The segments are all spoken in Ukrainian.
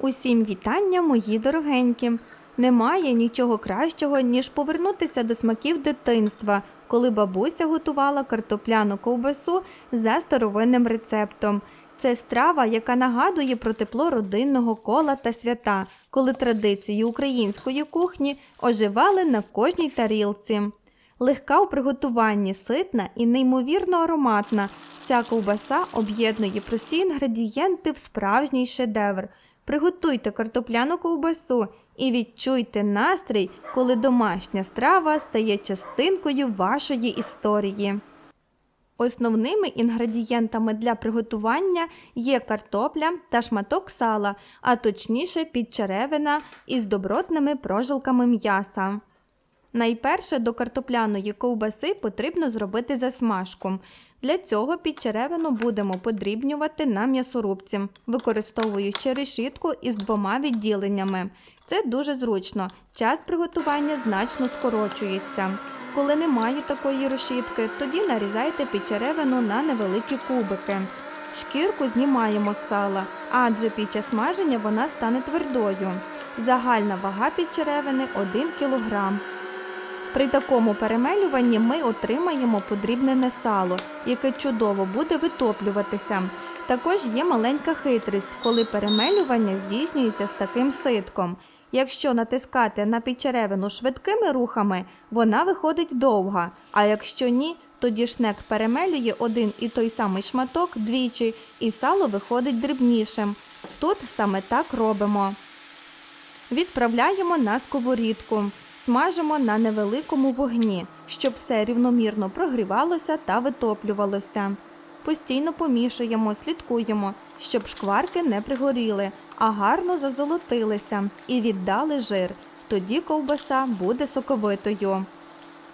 Усім вітання, мої дорогенькі. Немає нічого кращого, ніж повернутися до смаків дитинства, коли бабуся готувала картопляну ковбасу за старовинним рецептом. Це страва, яка нагадує про тепло родинного кола та свята, коли традиції української кухні оживали на кожній тарілці. Легка у приготуванні, ситна і неймовірно ароматна. Ця ковбаса об'єднує прості інгредієнти в справжній шедевр. Приготуйте картопляну ковбасу і відчуйте настрій, коли домашня страва стає частинкою вашої історії. Основними інгредієнтами для приготування є картопля та шматок сала, а точніше підчеревина із добротними прожилками м'яса. Найперше до картопляної ковбаси потрібно зробити засмажку. Для цього підчеревину будемо подрібнювати на м'ясорубці, використовуючи решітку із двома відділеннями. Це дуже зручно. Час приготування значно скорочується. Коли немає такої решітки, тоді нарізайте підчеревину на невеликі кубики. Шкірку знімаємо з сала, адже під час смаження вона стане твердою. Загальна вага підчеревини 1 кг. При такому перемелюванні ми отримаємо подрібнене сало, яке чудово буде витоплюватися. Також є маленька хитрість, коли перемелювання здійснюється з таким ситком. Якщо натискати на підчеревину швидкими рухами, вона виходить довга, а якщо ні, тоді шнек перемелює один і той самий шматок двічі, і сало виходить дрібнішим. Тут саме так робимо. Відправляємо на сковорідку. Смажимо на невеликому вогні, щоб все рівномірно прогрівалося та витоплювалося. Постійно помішуємо, слідкуємо, щоб шкварки не пригоріли, а гарно зазолотилися і віддали жир. Тоді ковбаса буде соковитою.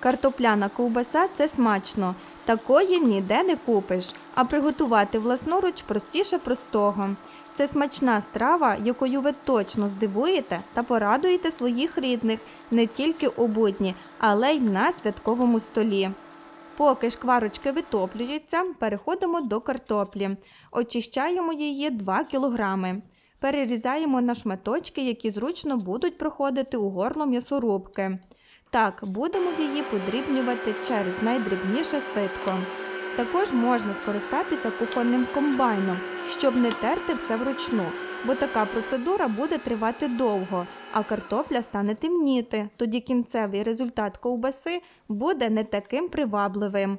Картопляна ковбаса це смачно. Такої ніде не купиш, а приготувати власноруч простіше простого. Це смачна страва, якою ви точно здивуєте та порадуєте своїх рідних не тільки у будні, але й на святковому столі. Поки шкварочки витоплюються, переходимо до картоплі. Очищаємо її 2 кг. Перерізаємо на шматочки, які зручно будуть проходити у горло м'ясорубки. Так, будемо її подрібнювати через найдрібніше ситко. Також можна скористатися кухонним комбайном, щоб не терти все вручну, бо така процедура буде тривати довго, а картопля стане темніти, тоді кінцевий результат ковбаси буде не таким привабливим.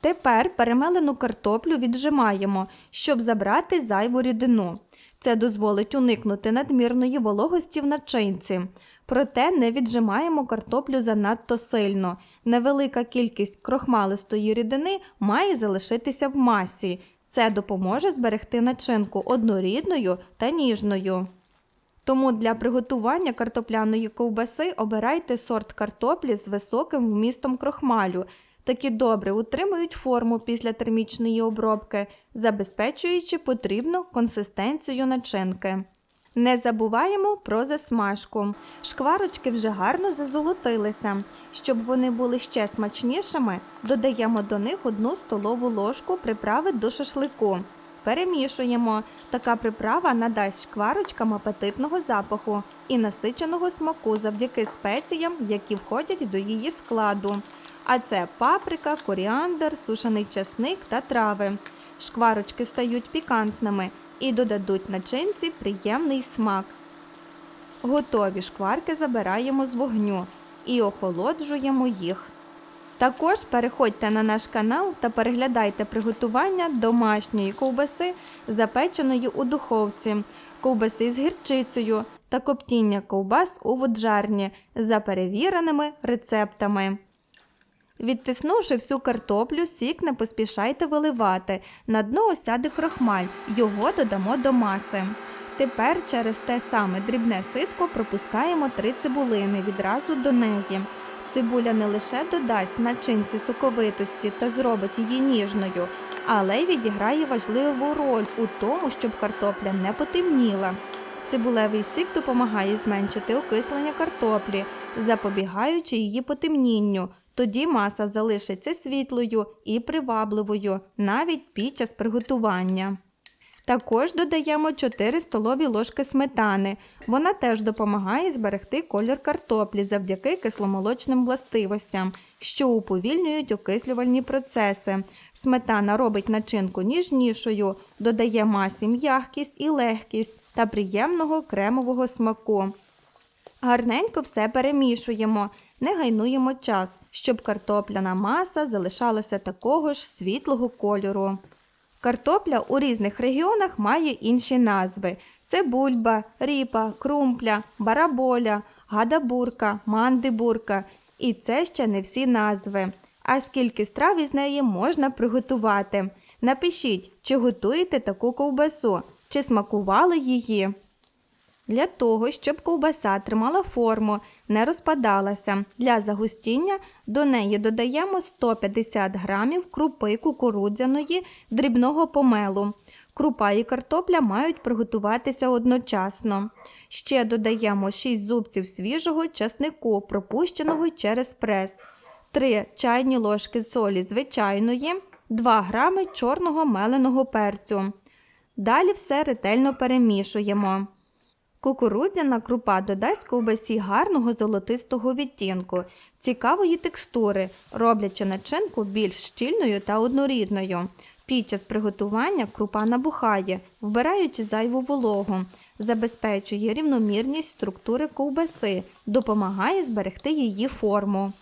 Тепер перемелену картоплю віджимаємо, щоб забрати зайву рідину. Це дозволить уникнути надмірної вологості в начинці. Проте не віджимаємо картоплю занадто сильно. Невелика кількість крохмалистої рідини має залишитися в масі. Це допоможе зберегти начинку однорідною та ніжною. Тому для приготування картопляної ковбаси обирайте сорт картоплі з високим вмістом крохмалю. Такі добре утримують форму після термічної обробки, забезпечуючи потрібну консистенцію начинки. Не забуваємо про засмажку. Шкварочки вже гарно зазолотилися. Щоб вони були ще смачнішими, додаємо до них одну столову ложку приправи до шашлику. Перемішуємо. Така приправа надасть шкварочкам апетитного запаху і насиченого смаку завдяки спеціям, які входять до її складу. А це паприка, коріандр, сушений часник та трави. Шкварочки стають пікантними і додадуть начинці приємний смак. Готові шкварки забираємо з вогню і охолоджуємо їх. Також переходьте на наш канал та переглядайте приготування домашньої ковбаси, запеченої у духовці, ковбаси з гірчицею та коптіння ковбас у воджарні за перевіреними рецептами. Відтиснувши всю картоплю, сік не поспішайте виливати. На дно осяде крохмаль, його додамо до маси. Тепер через те саме дрібне ситко пропускаємо три цибулини відразу до неї. Цибуля не лише додасть начинці соковитості та зробить її ніжною, але й відіграє важливу роль у тому, щоб картопля не потемніла. Цибулевий сік допомагає зменшити окислення картоплі, запобігаючи її потемнінню. Тоді маса залишиться світлою і привабливою навіть під час приготування. Також додаємо 4 столові ложки сметани. Вона теж допомагає зберегти колір картоплі завдяки кисломолочним властивостям, що уповільнюють окислювальні процеси. Сметана робить начинку ніжнішою, додає масі м'якість і легкість та приємного кремового смаку. Гарненько все перемішуємо, не гайнуємо час, щоб картопляна маса залишалася такого ж світлого кольору. Картопля у різних регіонах має інші назви: це бульба, ріпа, крумпля, бараболя, гадабурка, мандибурка. І це ще не всі назви. А скільки страв із неї можна приготувати? Напишіть, чи готуєте таку ковбасу, чи смакували її. Для того, щоб ковбаса тримала форму, не розпадалася, для загустіння до неї додаємо 150 грамів крупи кукурудзяної дрібного помелу. Крупа і картопля мають приготуватися одночасно. Ще додаємо 6 зубців свіжого часнику, пропущеного через прес, 3 чайні ложки солі звичайної, 2 грами чорного меленого перцю. Далі все ретельно перемішуємо. Кукурудзяна крупа додасть ковбасі гарного золотистого відтінку, цікавої текстури, роблячи начинку більш щільною та однорідною. Під час приготування крупа набухає, вбираючи зайву вологу, забезпечує рівномірність структури ковбаси, допомагає зберегти її форму.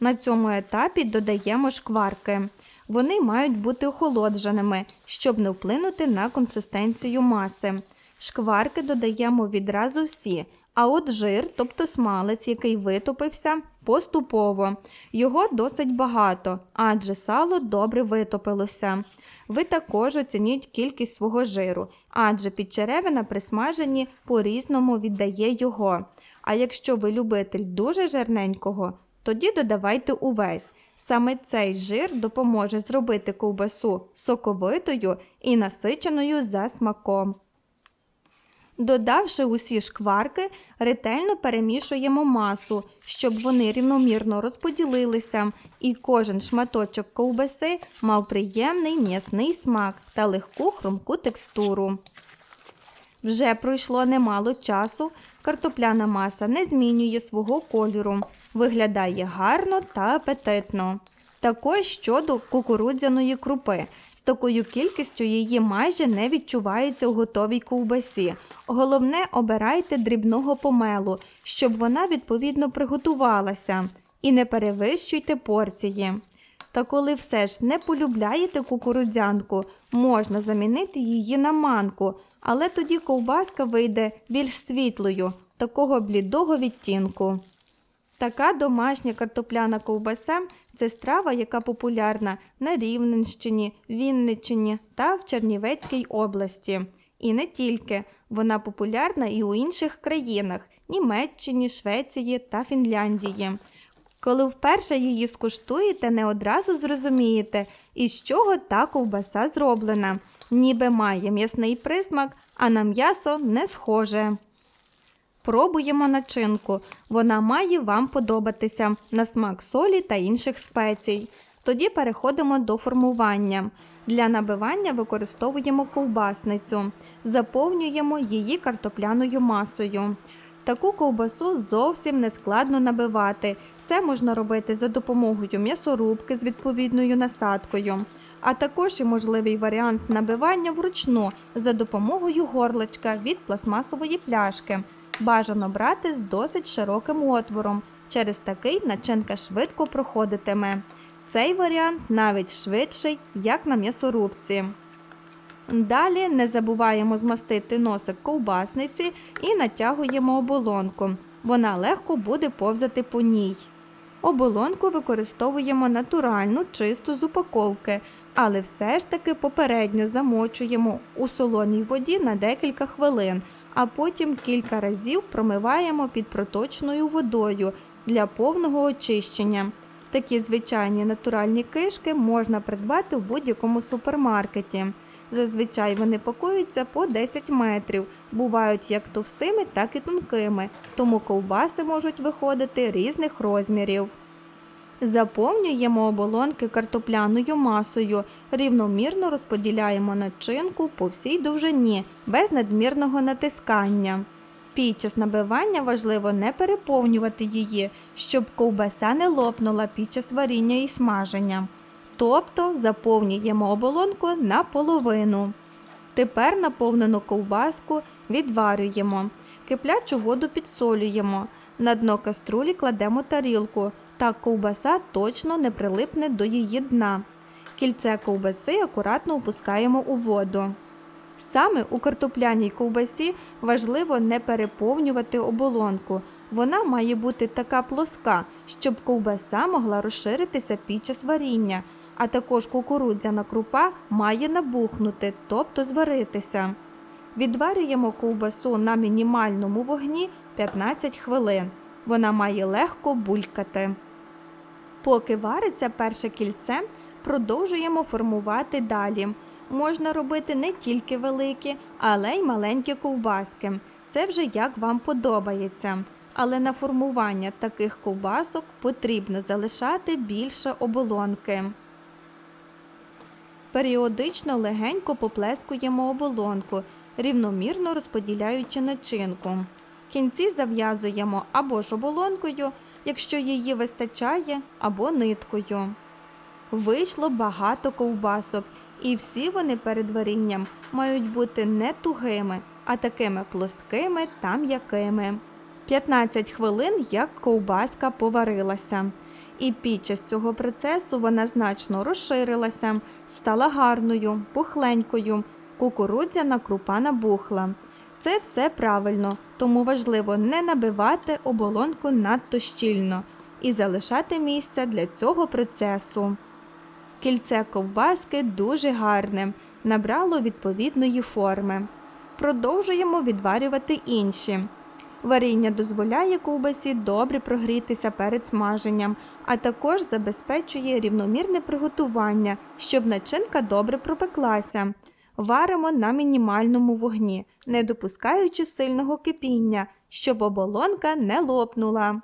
На цьому етапі додаємо шкварки. Вони мають бути охолодженими, щоб не вплинути на консистенцію маси. Шкварки додаємо відразу всі, а от жир, тобто смалець, який витопився, поступово. Його досить багато, адже сало добре витопилося. Ви також оцініть кількість свого жиру, адже підчеревина при смаженні по-різному віддає його. А якщо ви любитель дуже жирненького, тоді додавайте увесь. Саме цей жир допоможе зробити ковбасу соковитою і насиченою за смаком. Додавши усі шкварки, ретельно перемішуємо масу, щоб вони рівномірно розподілилися, і кожен шматочок ковбаси мав приємний м'ясний смак та легку хрумку текстуру. Вже пройшло немало часу, картопляна маса не змінює свого кольору, виглядає гарно та апетитно. Також щодо кукурудзяної крупи. Такою кількістю її майже не відчувається у готовій ковбасі. Головне, обирайте дрібного помелу, щоб вона відповідно приготувалася, і не перевищуйте порції. Та коли все ж не полюбляєте кукурудзянку, можна замінити її на манку, але тоді ковбаска вийде більш світлою, такого блідого відтінку. Така домашня картопляна ковбаса це страва, яка популярна на Рівненщині, Вінниччині та в Чернівецькій області. І не тільки, вона популярна і у інших країнах Німеччині, Швеції та Фінляндії. Коли вперше її скуштуєте, не одразу зрозумієте, із чого та ковбаса зроблена, ніби має м'ясний присмак, а на м'ясо не схоже. Пробуємо начинку. Вона має вам подобатися на смак солі та інших спецій. Тоді переходимо до формування. Для набивання використовуємо ковбасницю, заповнюємо її картопляною масою. Таку ковбасу зовсім не складно набивати. Це можна робити за допомогою м'ясорубки з відповідною насадкою, а також і можливий варіант набивання вручну за допомогою горличка від пластмасової пляшки. Бажано брати з досить широким отвором. Через такий начинка швидко проходитиме. Цей варіант навіть швидший, як на м'ясорубці. Далі не забуваємо змастити носик ковбасниці і натягуємо оболонку. Вона легко буде повзати по ній. Оболонку використовуємо натуральну, чисту з упаковки, але все ж таки попередньо замочуємо у солоній воді на декілька хвилин, а потім кілька разів промиваємо під проточною водою для повного очищення. Такі звичайні натуральні кишки можна придбати в будь-якому супермаркеті. Зазвичай вони пакуються по 10 метрів, бувають як товстими, так і тонкими, тому ковбаси можуть виходити різних розмірів. Заповнюємо оболонки картопляною масою, рівномірно розподіляємо начинку по всій довжині, без надмірного натискання. Під час набивання важливо не переповнювати її, щоб ковбаса не лопнула під час варіння і смаження. Тобто заповнюємо оболонку наполовину. Тепер наповнену ковбаску відварюємо. Киплячу воду підсолюємо. На дно каструлі кладемо тарілку. Так ковбаса точно не прилипне до її дна. Кільце ковбаси акуратно опускаємо у воду. Саме у картопляній ковбасі важливо не переповнювати оболонку. Вона має бути така плоска, щоб ковбаса могла розширитися під час варіння, а також кукурудзяна крупа має набухнути, тобто зваритися. Відварюємо ковбасу на мінімальному вогні 15 хвилин. Вона має легко булькати. Поки вариться перше кільце, продовжуємо формувати далі. Можна робити не тільки великі, але й маленькі ковбаски. Це вже як вам подобається. Але на формування таких ковбасок потрібно залишати більше оболонки. Періодично легенько поплескуємо оболонку, рівномірно розподіляючи начинку. Кінці зав'язуємо або ж оболонкою, якщо її вистачає, або ниткою. Вийшло багато ковбасок, і всі вони перед варінням мають бути не тугими, а такими плоскими та м'якими. 15 хвилин як ковбаска поварилася. І під час цього процесу вона значно розширилася, стала гарною, пухленькою, кукурудзяна крупа набухла. Це все правильно, тому важливо не набивати оболонку надто щільно і залишати місце для цього процесу. Кільце ковбаски дуже гарне, набрало відповідної форми. Продовжуємо відварювати інші. Варіння дозволяє ковбасі добре прогрітися перед смаженням, а також забезпечує рівномірне приготування, щоб начинка добре пропеклася. Варимо на мінімальному вогні, не допускаючи сильного кипіння, щоб оболонка не лопнула.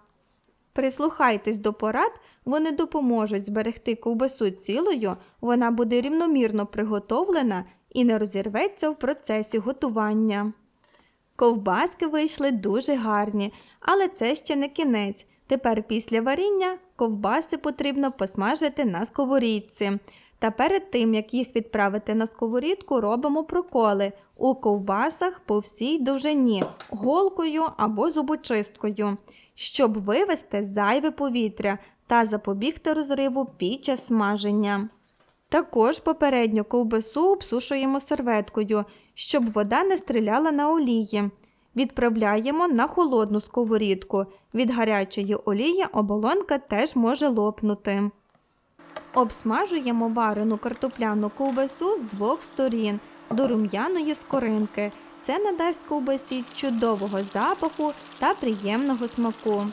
Прислухайтесь до порад, вони допоможуть зберегти ковбасу цілою, вона буде рівномірно приготовлена і не розірветься в процесі готування. Ковбаски вийшли дуже гарні, але це ще не кінець. Тепер після варіння ковбаси потрібно посмажити на сковорідці. Та перед тим, як їх відправити на сковорідку, робимо проколи у ковбасах по всій довжині, голкою або зубочисткою, щоб вивести зайве повітря та запобігти розриву під час смаження. Також попередньо ковбасу обсушуємо серветкою, щоб вода не стріляла на олії. Відправляємо на холодну сковорідку. Від гарячої олії оболонка теж може лопнути. Обсмажуємо варену картопляну ковбасу з двох сторін до рум'яної скоринки. Це надасть ковбасі чудового запаху та приємного смаку.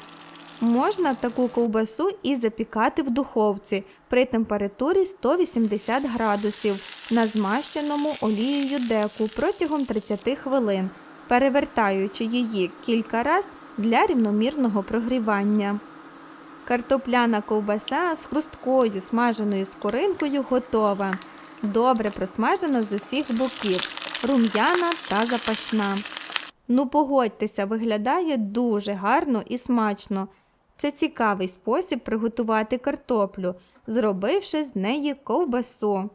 Можна таку ковбасу і запікати в духовці при температурі 180 градусів на змащеному олією деку протягом 30 хвилин, перевертаючи її кілька разів для рівномірного прогрівання. Картопляна ковбаса з хрусткою смаженою скоринкою готова. Добре просмажена з усіх боків, рум'яна та запашна. Ну, погодьтеся, виглядає дуже гарно і смачно. Це цікавий спосіб приготувати картоплю, зробивши з неї ковбасу.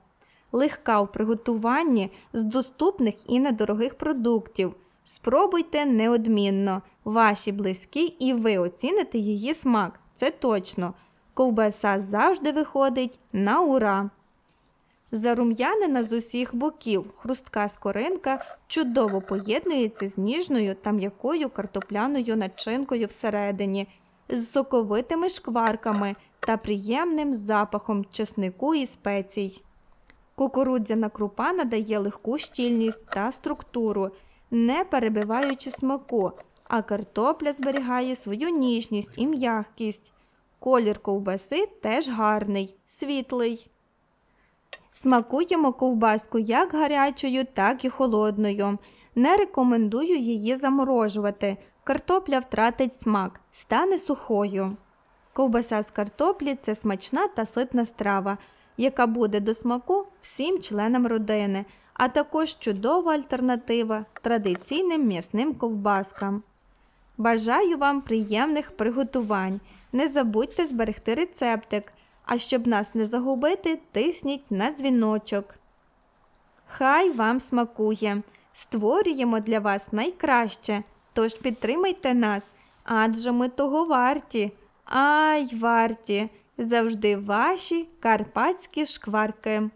Легка в приготуванні з доступних і недорогих продуктів. Спробуйте неодмінно, ваші близькі і ви оціните її смак. Це точно. Ковбаса завжди виходить на ура. Зарум'янена з усіх боків, хрустка скоринка чудово поєднується з ніжною та м'якою картопляною начинкою всередині, з соковитими шкварками та приємним запахом чеснику і спецій. Кукурудзяна крупа надає легку щільність та структуру, не перебиваючи смаку, а картопля зберігає свою ніжність і м'якість. Колір ковбаси теж гарний, світлий. Смакуємо ковбаску як гарячою, так і холодною. Не рекомендую її заморожувати. Картопля втратить смак, стане сухою. Ковбаса з картоплі це смачна та ситна страва, яка буде до смаку всім членам родини, а також чудова альтернатива традиційним м'ясним ковбаскам. Бажаю вам приємних приготувань. Не забудьте зберегти рецептик, а щоб нас не загубити, тисніть на дзвіночок. Хай вам смакує! Створюємо для вас найкраще, тож підтримайте нас, адже ми того варті. Ай, варті! Завжди ваші карпатські шкварки.